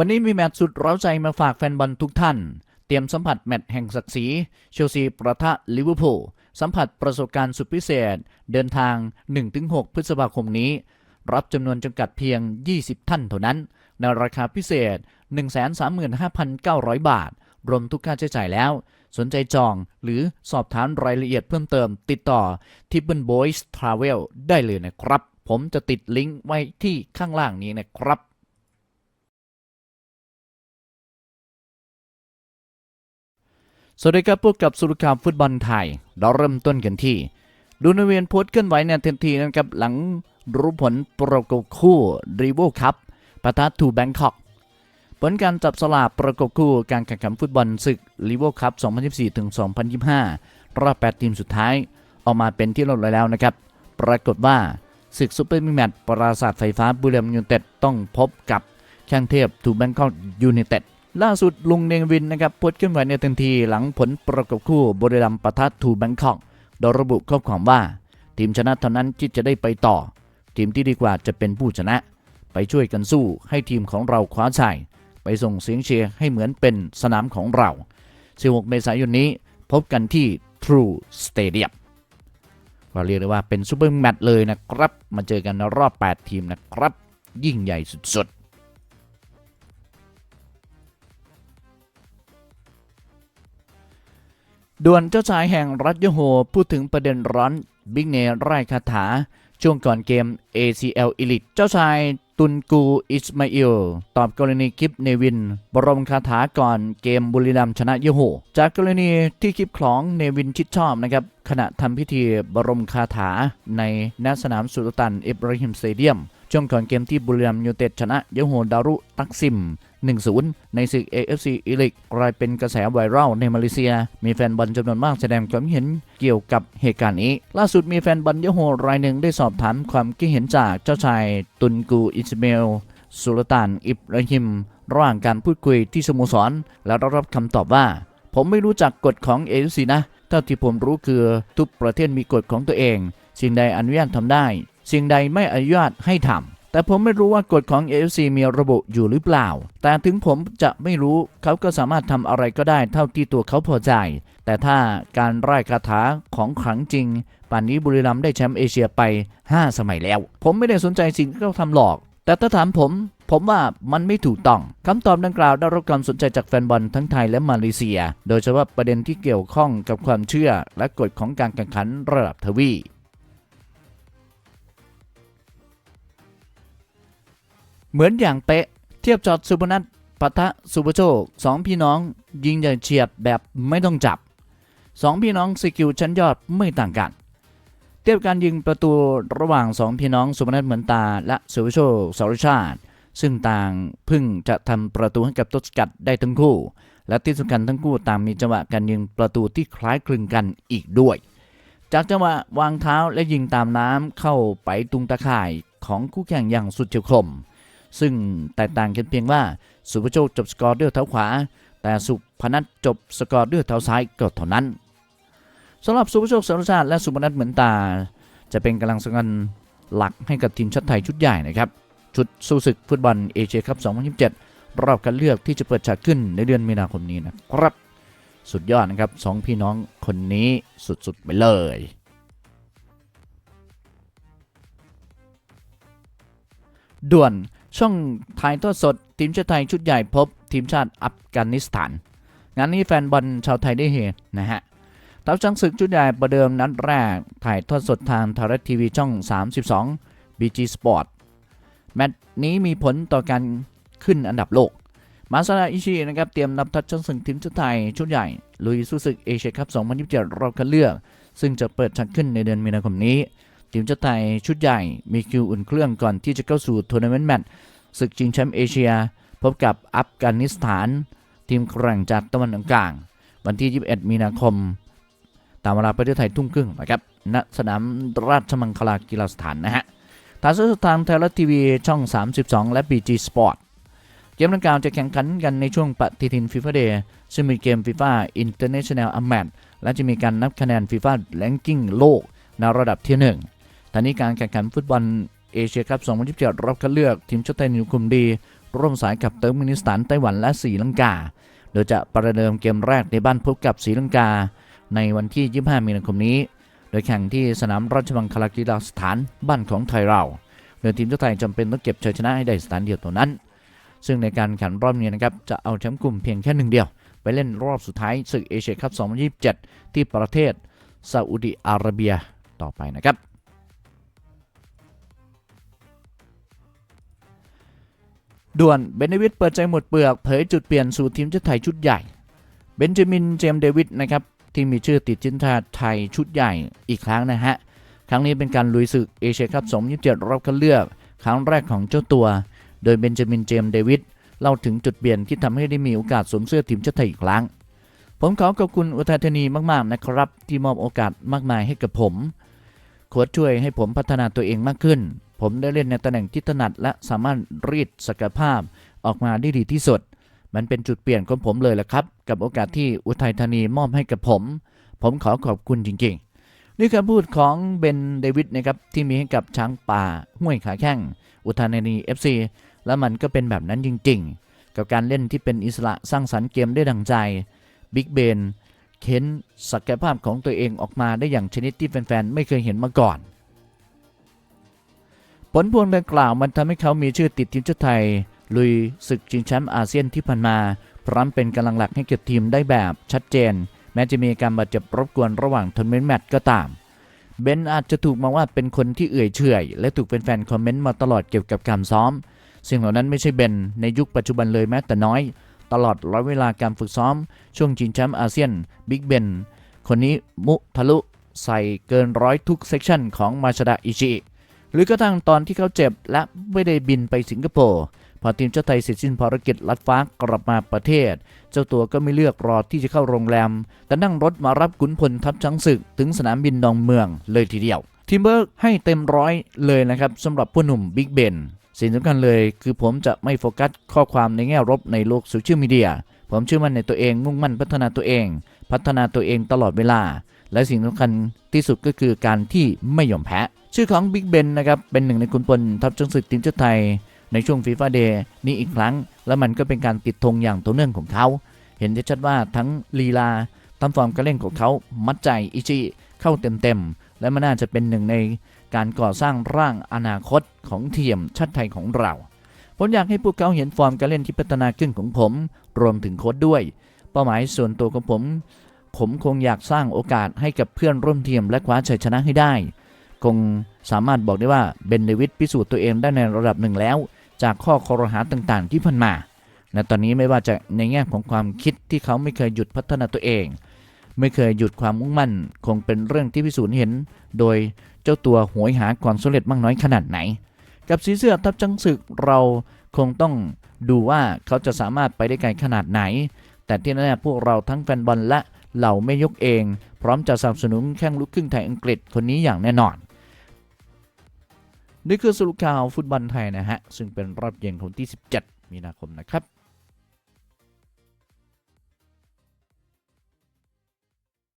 วันนี้มีแมตช์สุดร้าใจมาฝากแฟนบอลทุกท่าน เตรียมสัมผัสแมตช์แห่งศักดิ์ศรีเชลซีประทะลิเวอร์พูลสัมผัสประสบการณ์สุดพิเศษ เดินทาง 1-6 พฤษภาคมนี้ รับจำนวนจำกัดเพียง 20 ท่านเท่านั้น ในราคาพิเศษ 135,900 บาท รวมทุกค่าใช้จ่ายแล้ว สนใจจองหรือสอบถามรายละเอียดเพิ่มเติม ติดต่อ t i p p e n Boys Travel ได้เลยนะครับ ผมจะติดลิงก์ไว้ที่ข้างล่างนี้นะครับ สวัสดีครับพบกับสุรการฟุตบอลไทย เราเริ่มต้นกันที่ ดูนเวียนโพสต์เคลื่อนไหวในทันทีนะครับหลังรู้ผลประกบคู่รีโวคัพปะทะทูแบงคอกผลการจับสลากประกบคู่การแข่งขันฟุตบอลศึกลีโวคัพ2024ถึง2025 รอบ 8 ทีมสุดท้าย ออกมาเป็นที่เรียบร้อยแล้วนะครับ ปรากฏว่าศึกซูเปอร์มิแมตช์ปราศาสตร์ไฟฟ้าบุรีรัมย์ยูไนเต็ดต้องพบกับแข้งเทพทูแบงคอกยูไนเต็ด ล่าสุดลุงเนงวินนะครับโพสต์เคลื่อนไหวในทันทีหลังผลประกบคู่บรีรัมปะทะทูแบงคอกโดยระบุข้อความว่า ทีมชนะเท่านั้นที่จะได้ไปต่อ ทีมที่ดีกว่าจะเป็นผู้ชนะ ไปช่วยกันสู้ให้ทีมของเราคว้าชัยไปส่งเสียงเชียร์ให้เหมือนเป็นสนามของเรา 16 เมษายนนี้พบกันที่ True Stadium ก็เรียกได้ว่าเป็นซูเปอร์แมตช์เลยนะครับ มาเจอกันในรอบ 8 ทีมนะครับ ยิ่งใหญ่สุดๆ ด่วนเจ้าชายแห่งรัฐยโฮพูดถึงประเด็นร้อนบิ๊กเนไร่คาถา ช่วงก่อนเกม ACL Elite เจ้าชายตุนกูอิสมาอิลตอบกรณีคลิปเนวิน บรมคาถาก่อนเกมบุรีรัมชนะยโฮจากกรณีที่คลิปของเนวินชิดชอบนะครับ ขณะทำพิธีบรมคาถาในณสนามสุลต่านอิบราฮิมสเตเดียม ช่วงก่อนเกมที่บุรีรัมยูเต็ดชนะยโฮดารุตักซิม 1-0 ในศึก AFC อีลิกกลายเป็นกระแสไวรัลในมาเลเซีย มีแฟนบอลจำนวนมากแสดงความเห็นเกี่ยวกับเหตุการณ์นี้ ล่าสุดมีแฟนบอลยโฮรายหนึ่งได้สอบถามความคิดเห็นจากเจ้าชายตุนกูอิสเมลสุลต่านอิบราฮิมระหว่างการพูดคุยที่สโมสร และได้รับคำตอบว่า ผมไม่รู้จักกฎของ AFC นะเท่าที่ผมรู้คือทุกประเทศมีกฎของตัวเอง สิ่งใดอนุญาตทำได้ สิ่งใดไม่อนุญาตให้ทำ แต่ผมไม่รู้ว่ากฎของ AFC มีระบุอยู่หรือเปล่า แต่ถึงผมจะไม่รู้เขาก็สามารถทำอะไรก็ได้เท่าที่ตัวเขาพอใจ แต่ถ้าการไล่คาถาของขลังจริง ป่านนี้บุรีรัมย์ได้แชมป์เอเชียไป 5 สมัยแล้ว ผมไม่ได้สนใจสิ่งที่เขาทำหรอก แต่ถ้าถามผมผมว่ามันไม่ถูกต้องคำตอบดังกล่าวได้รับความสนใจจากแฟนบอลทั้งไทยและมาเลเซีย โดยเฉพาะประเด็นที่เกี่ยวข้องกับความเชื่อและกฎของการแข่งขันระดับทวี เหมือนอย่างเป๊ะ เทียบจอดสุพนัทปะทะสุปโชคสองพี่น้องยิงอย่างเฉียบแบบไม่ต้องจับสองพี่น้องสกิลชั้นยอดไม่ต่างกัน เทียบการยิงประตูระหว่างสองพี่น้องสุพนัทเหมือนตา และสุปโชคสารชาติ ซึ่งต่างพึ่งจะทำประตูให้กับต้นสกัดได้ทั้งคู่ และที่สำคัญทั้งคู่ต่างมีจังหวะการยิงประตูที่คล้ายคลึงกันอีกด้วย จากจังหวะวางเท้าและยิงตามน้ำเข้าไปตุงตะข่ายของคู่แข่งอย่างสุดเฉียบคม ซึ่งแตกต่างกันเพียงว่า สุภโชคจบสกอร์ด้วยเท้าขวา แต่สุพนัทจบสกอร์ด้วยเท้าซ้ายก็เท่านั้นสำหรับสุภโชคสารชาติและสุพนัทเหมือนตา จะเป็นกำลังสำคัญหลักให้กับทีมชาติไทยชุดใหญ่นะครับชุดสู้ศึกฟุตบอลเอเชียคัพ 2027 รอบคัดเลือกที่จะเปิดฉากขึ้นในเดือนมีนาคมนี้นะครับ สุดยอดนะครับสองพี่น้องคนนี้สุดๆไปเลยด่วน ช่องถ่ายทอดสด ทีมชาติไทยชุดใหญ่พบ ทีมชาติอัฟกานิสถาน งานนี้แฟนบอลชาวไทยได้เฮนนะฮะทัพช้างศึกชุดใหญ่ประเดิมนัดแรก ถ่ายทอดสดทางไทารัฐทีวีช่อง 32 BG Sport แมตช์นี้มีผลต่อการขึ้นอันดับโลก มาซาดาอิชินะครับเตรียมนำทัพช้างศึกทีมชาติไทยชุดใหญ่ ลุยสู้ศึกเอเชียคัพ 2027 รอบคัดเลือก ซึ่งจะเปิดฉากขึ้นในเดือนมีนาคมนี้ ทีมชาติไทยชุดใหญ่มีคิวอุ่นเครื่องก่อนที่จะเข้าสู่ทัวร์นาเมนต์แมตช์ศึกชิงแชมป์เอเชีย พบกับอัฟกานิสถาน ทีมแข่งจากตะวันออกกลาง วันที่ 21 มีนาคม ตามเวลาประเทศไทยทุ่มครึ่งนะครับณสนามราชมังคลากีฬาสถานนะฮะทางสดทางไทยรัฐทีวีช่อง 32 และ BG Sport เกมดังกล่าวจะแข่งขันกันในช่วงปฏิทินฟีฟ่าเดย์ซึ่งมีเกมฟีฟ่าอินเตอร์เนชั่นแนลอัมแมตและจะมีการนับคะแนนฟีฟ่าแรงกิ้งโลกในระดับที่หนึ่ง ทางนี้การแข่งขันฟุตบอลเอเชียคัพ2027รอบคัดเลือกทีมชาติไทยในกลุ่มดี ร่วมสายกับเติร์กมินิสถานไต้หวันและศรีลังกา โดยจะประเดิมเกมแรกในบ้านพบกับศรีลังกา ในวันที่ 25 มีนาคมนี้ โดยแข่งที่สนามราชมังคลากีฬาสถานบ้านของไทยเราโดยทีมชาติไทยจำเป็นต้องเก็บชัยชนะให้ได้สถานเดียวเท่านั้น ซึ่งในการแข่งรอบนี้นะครับจะเอาแชมป์กลุ่มเพียงแค่หนึ่งเดียว ไปเล่นรอบสุดท้ายศึกเอเชียคัพ2027 ที่ประเทศซาอุดิอาระเบียต่อไปนะครับ ด่วนเบนเดวิดเปิดใจหมดเปลือกเผยจุดเปลี่ยนสู่ทีมชาติไทยชุดใหญ่ เบนจามินเจมเดวิดนะครับที่มีชื่อติดทีมชาติไทยชุดใหญ่อีกครั้งนะฮะ ครั้งนี้เป็นการลุยศึกเอเชียคัพ2027รอบคัดเลือก ครั้งแรกของเจ้าตัว โดยเบนจามินเจมเดวิดเล่าถึงจุดเปลี่ยนที่ทำให้ได้มีโอกาสสวมเสื้อทีมชาติไทยอีกครั้ง ผมขอขอบคุณอุทัยธานีมากๆนะครับ ที่มอบโอกาสมากมายให้กับผมโค้ชช่วยให้ผมพัฒนาตัวเองมากขึ้น ผมได้เล่นในตำแหน่งที่ถนัดและสามารถรีดศักยภาพออกมาได้ดีที่สุด มันเป็นจุดเปลี่ยนของผมเลยละครับ กับโอกาสที่อุทัยธานีมอบให้กับผม ผมขอขอบคุณจริงๆ นี่คำพูดของเบนเดวิดนะครับที่มีให้กับช้างป่าห้วยขาแข้ง อุทัยธานี FC และมันก็เป็นแบบนั้นจริง ๆ กับการเล่นที่เป็นอิสระสร้างสรรค์เกมได้ดังใจบิ๊กเบนเค้นศักยภาพของตัวเองออกมาได้อย่างชนิดที่แฟนๆไม่เคยเห็นมาก่อน ผลพวงดังกล่าวมันทำให้เขามีชื่อติดทีมชาติไทย ลุยศึกชิงแชมป์อาเซียนที่ผ่านมา พร้อมเป็นกำลังหลักให้กับทีมได้แบบชัดเจน แม้จะมีการบาดเจ็บรบกวนระหว่างทัวร์นาเมนต์แมตช์ก็ตาม เบนอาจจะถูกมองว่าเป็นคนที่เอื่อยเฉอยและถูกเป็นแฟนคอมเมนต์มาตลอดเกี่ยวกับการซ้อม สิ่งเหล่านั้นไม่ใช่เบนในยุคปัจจุบันเลยแม้แต่น้อย ตลอดร้อยเวลาการฝึกซ้อม ช่วงชิงแชมป์อาเซียนบิ๊กเบนคนนี้มุทะลุใส่เกินร้อยทุกเซกชันของมาชดาอิชิ หรือกระทั่งตอนที่เขาเจ็บและไม่ได้บินไปสิงคโปร์พอทีมชาติไทยเสร็จสิ้นภารกิจลัดฟ้ากลับมาประเทศ เจ้าตัวก็ไม่เลือกรอที่จะเข้าโรงแรม แต่นั่งรถมารับขุนพลทัพช้างศึก ถึงสนามบินดอนเมืองเลยทีเดียว ทีมเบิร์กให้เต็มร้อยเลยนะครับสำหรับผู้หนุ่มบิ๊กเบนสิ่งสำคัญเลยคือผมจะไม่โฟกัสข้อความในแง่ลบในโลกโซเชียลมีเดียผมเชื่อมั่นในตัวเองมุ่งมั่นพัฒนาตัวเอง พัฒนาตัวเองตลอดเวลา และสิ่งสำคัญที่สุดก็คือการที่ไม่ยอมแพ้ ชื่อของบิ๊กเบนนะครับเป็นหนึ่งในขุนพลทัพชงศึกทีมชาติไทย ในช่วงฟีฟ่าเดย์นี้อีกครั้ง และมันก็เป็นการติดธงอย่างต่อเนื่องของเขา เห็นได้ชัดว่าทั้งลีลาตามฟอร์มการเล่นของเขามัดใจอิชิเข้าเต็มๆ และมันน่าจะเป็นหนึ่งในการก่อสร้างร่างอนาคตของทีมชาติไทยของเราผมอยากให้พวกเขาเห็นฟอร์มการเล่นที่พัฒนาขึ้นของผม รวมถึงโค้ดด้วย เป้าหมายส่วนตัวของผม ผมคงอยากสร้างโอกาสให้กับเพื่อนร่วมทีมและคว้าชัยชนะให้ได้ คงสามารถบอกได้ว่าเบนเดวิดพิสูจน์ตัวเองได้ในระดับหนึ่งแล้ว จากข้อคอรหาต่างๆ ที่ผ่านมา และตอนนี้ไม่ว่าจะในแง่ของความคิดที่เขาไม่เคยหยุดพัฒนาตัวเอง ไม่เคยหยุดความมุ่งมั่น คงเป็นเรื่องที่พิสูจน์เห็น โดยเจ้าตัวหวยหาความสำเร็จมากน้อยขนาดไหน กับสีเสื้อทัพจังศึกเราคงต้องดูว่าเขาจะสามารถไปได้ไกลขนาดไหน แต่ที่แน่ๆพวกเราทั้งแฟนบอลและเหล่าไม่ยกเอง พร้อมจะสนับสนุนแข้งลูกครึ่งไทยอังกฤษคนนี้อย่างแน่นอน นี่คือสรุปข่าวฟุตบอลไทยนะฮะ ซึ่งเป็นรอบเย็นของที่ 17 มีนาคมนะครับ